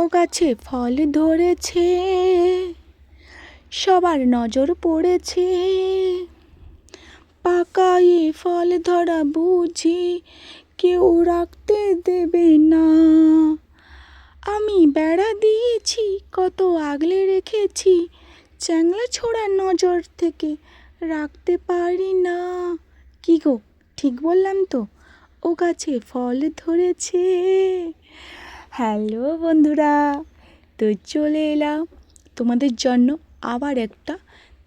ও গাছে ফল ধরেছে, সবার নজর পড়েছে। পাকাই ফল ধরা বুঝি কেউ রাখতে দেবে না। আমি বেড়া দিয়েছি, কত আগলে রেখেছি, চ্যাংলা ছোড়ার নজর থেকে রাখতে পারি না। কি গো, ঠিক বললাম তো, ও গাছে ফল ধরেছে। হ্যালো বন্ধুরা, তো চলে এলাম তোমাদের জন্য আবার একটা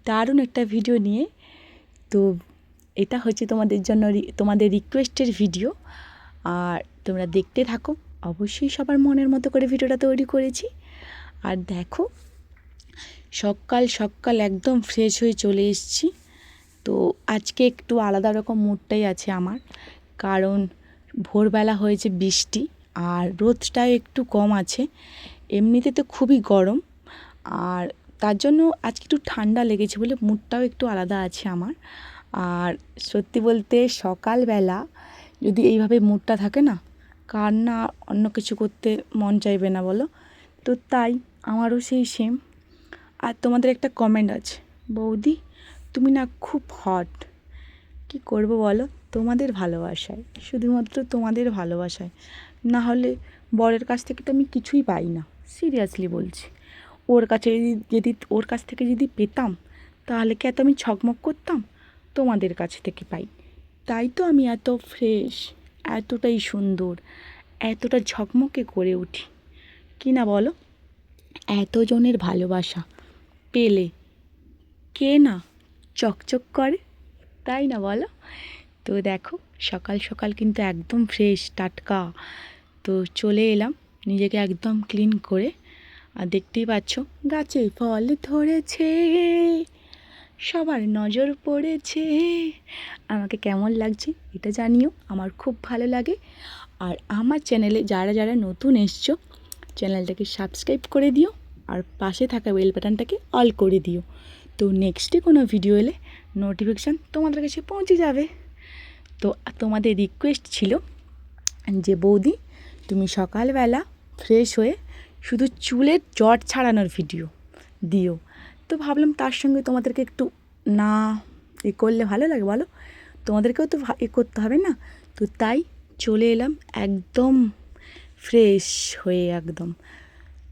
দারুণ একটা ভিডিও নিয়ে। তো এটা হচ্ছে তোমাদের জন্য তোমাদের রিকোয়েস্টের ভিডিও। আর তোমরা দেখতে থাকো, অবশ্যই সবার মনের মতো করে ভিডিওটা তৈরি করেছি। আর দেখো, সকাল সকাল একদম ফ্রেশ হয়ে চলে এসেছি। তো আজকে একটু আলাদা রকম মুডটাই আছে আমার। কারণ ভোরবেলা হয়েছে বৃষ্টি। আর রোদটাও একটু কম আছে। এমনিতে তো খুবই গরম। আর তার জন্য আজকে একটু ঠান্ডা লেগেছে বলে মুডটাও একটু আলাদা আছে আমার। আর সত্যি বলতে সকালবেলা যদি এইভাবে মুডটা থাকে না, কার না অন্য কিছু করতে মন চাইবে না বলো? তো তাই আমারও সেই সেম আর তোমাদের একটা কমেন্ট আছে, বৌদি, তুমি না খুব হট কি করব বলো? তোমাদের ভালোবাসায়, শুধুমাত্র তোমাদের ভালোবাসায়। না হলে বরের কাছ থেকে তো আমি কিছুই পাই না সিরিয়াসলি বলছি। ওর কাছে যদি, ওর কাছ থেকে যদি পেতাম, তাহলে কি এত আমি ছকমক করতাম? তোমাদের কাছ থেকে পাই। তাই তো আমি এত ফ্রেশ এতটাই সুন্দর, এতটা ঝকমকে করে উঠি। কি না বলো? এতজনের ভালোবাসা পেলে কে না চকচক করে? তাই না বলো? তো দেখো, সকাল সকাল কিন্তু একদম ফ্রেশ টাটকা। তো চলে এলাম নিজেকে একদম ক্লিন করে। আর দেখতেই পাচ্ছ, গাছে ফল ধরেছে, সবার নজর পড়েছে। আমাকে কেমন লাগছে এটা জানিও, আমার খুব ভালো লাগে। আর আমার চ্যানেলে যারা যারা নতুন এসছো চ্যানেলটাকে সাবস্ক্রাইব করে দিও, আর পাশে থাকা বেল বাটনটাকে অল করে দিও। তো নেক্সটে কোনো ভিডিও এলে নোটিফিকেশান তোমাদের কাছে পৌঁছে যাবে। তো তোমাদের রিকোয়েস্ট ছিল যে, বৌদি, তুমি সকালবেলা ফ্রেশ হয়ে শুধু চুলের জট ছাড়ানোর ভিডিও দিও। তো ভাবলাম তার সঙ্গে তোমাদেরকে একটু না এ করলে ভালো লাগে, বলো? তোমাদেরকেও তো এ করতে হবে না? তো তাই চলে এলাম একদম ফ্রেশ হয়ে একদম।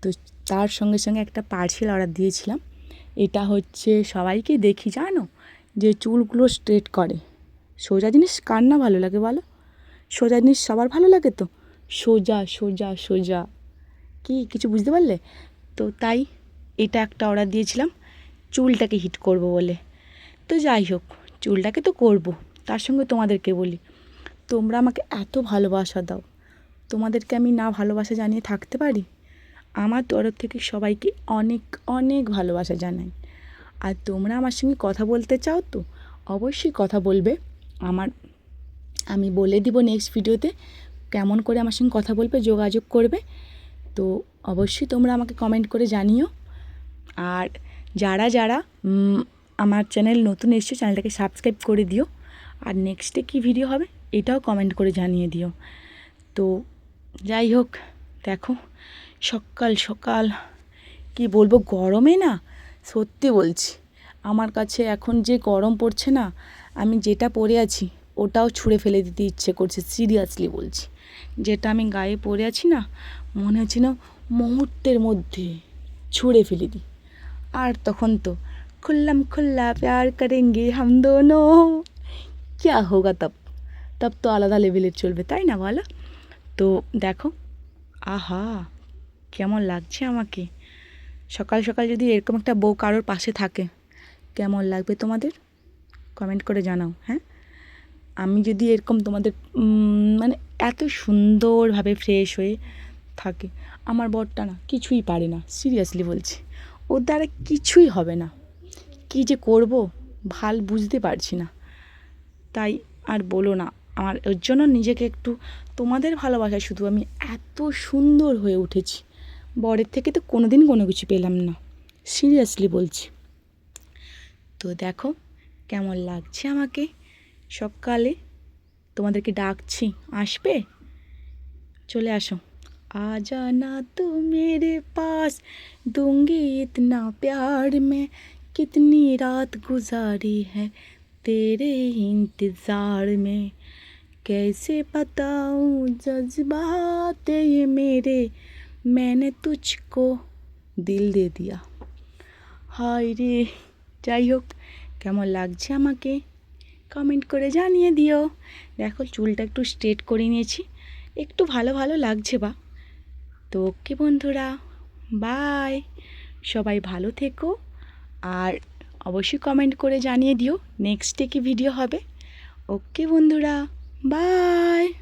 তো তার সঙ্গে সঙ্গে একটা পার্সেল অর্ডার দিয়েছিলাম। এটা হচ্ছে সবাইকে দেখি, জানো? যে চুলগুলো স্ট্রেট করে। সোজা জিনিস কার না ভালো লাগে বলো? সোজা জিনিস সবার ভালো লাগে তো? সোজা সোজা সোজা। কি, কিছু বুঝতে পারলে? তো তাই এটা একটা অর্ডার দিয়েছিলাম, চুলটাকে হিট করব বলে। তো যাই হোক, চুলটাকে তো করব, তার সঙ্গে তোমাদেরকে বলি। তোমরা আমাকে এত ভালোবাসা দাও, তোমাদেরকে আমি না ভালোবাসা জানিয়ে থাকতে পারি? আমার তরফ থেকে সবাইকে অনেক অনেক ভালোবাসা জানাই। আর তোমরা আমার সঙ্গে কথা বলতে চাও তো, অবশ্যই কথা বলবে। আমার, আমি বলে দিব নেক্সট ভিডিওতে কেমন করে আমার সঙ্গে কথা বলবে, যোগাযোগ করবে। তো অবশ্যই তোমরা আমাকে কমেন্ট করে জানিও। আর যারা যারা আমার চ্যানেল নতুন এসছো চ্যানেলটাকে সাবস্ক্রাইব করে দিও। আর নেক্সটে কী ভিডিও হবে, এটাও কমেন্ট করে জানিয়ে দিও। তো যাই হোক, দেখো, সকাল সকাল, কি বলব, গরমে না, সত্যি বলছি, আমার কাছে এখন যে গরম পড়ছে না আমি যেটা পরে আছি, ওটাও ছুঁড়ে ফেলে দিতে ইচ্ছে করছে সিরিয়াসলি বলছি। যেটা আমি গায়ে পরে আছি না, মনে হচ্ছে না মুহূর্তের মধ্যে ছুঁড়ে ফেলে দিই। আর তখন তো খুললাম খুল্লা প্যার করেঙ্গে হাম দোনো। ক্যা হোগা তব? তব তো আলাদা লেভেলের চলবে, তাই না বলো? তো দেখো, আহা, কেমন লাগছে আমাকে। সকাল সকাল যদি এরকম একটা বউ কারোর পাশে থাকে, কেমন লাগবে তোমাদের? কমেন্ট করে জানাও হ্যাঁ? আমি যদি এরকম তোমাদের মানে এত সুন্দরভাবে ফ্রেশ হয়ে থাকে, আমার বরটা না কিছুই পারে না সিরিয়াসলি বলছি। ওর দ্বারা কিছুই হবে না। কী যে করব, ভালো বুঝতে পারছি না। তাই আর বলো না, আমার, ওর জন্য নিজেকে একটু তোমাদের ভালোবাসায় শুধু আমি এত সুন্দর হয়ে উঠেছি। বরের থেকে তো কোনো দিন কোনো কিছু পেলাম না সিরিয়াসলি বলছি। তো দেখো কেমন লাগছে আমাকে সকালে তোমাদেরকে ডাকছি আসবে চলে আসো आ जाना तो मेरे पास दूंगी इतना प्यार मैं कितनी रात गुजारी है तेरे इंतज़ार में कैसे बताऊं जज्बात ये मेरे मैंने तुझको দিল দিয়ে দিয়া হায় রে যাই হোক কেমন লাগছে আমাকে? কমেন্ট করে জানিয়ে দিও। দেখো, চুলটা একটু স্ট্রেট করে নিয়েছি। একটু ভালো ভালো লাগছে বা। তো ওকে বন্ধুরা বাই সবাই ভালো থেকো। আর অবশ্যই কমেন্ট করে জানিয়ে দিও নেক্সটে কি ভিডিও হবে। ওকে বন্ধুরা বাই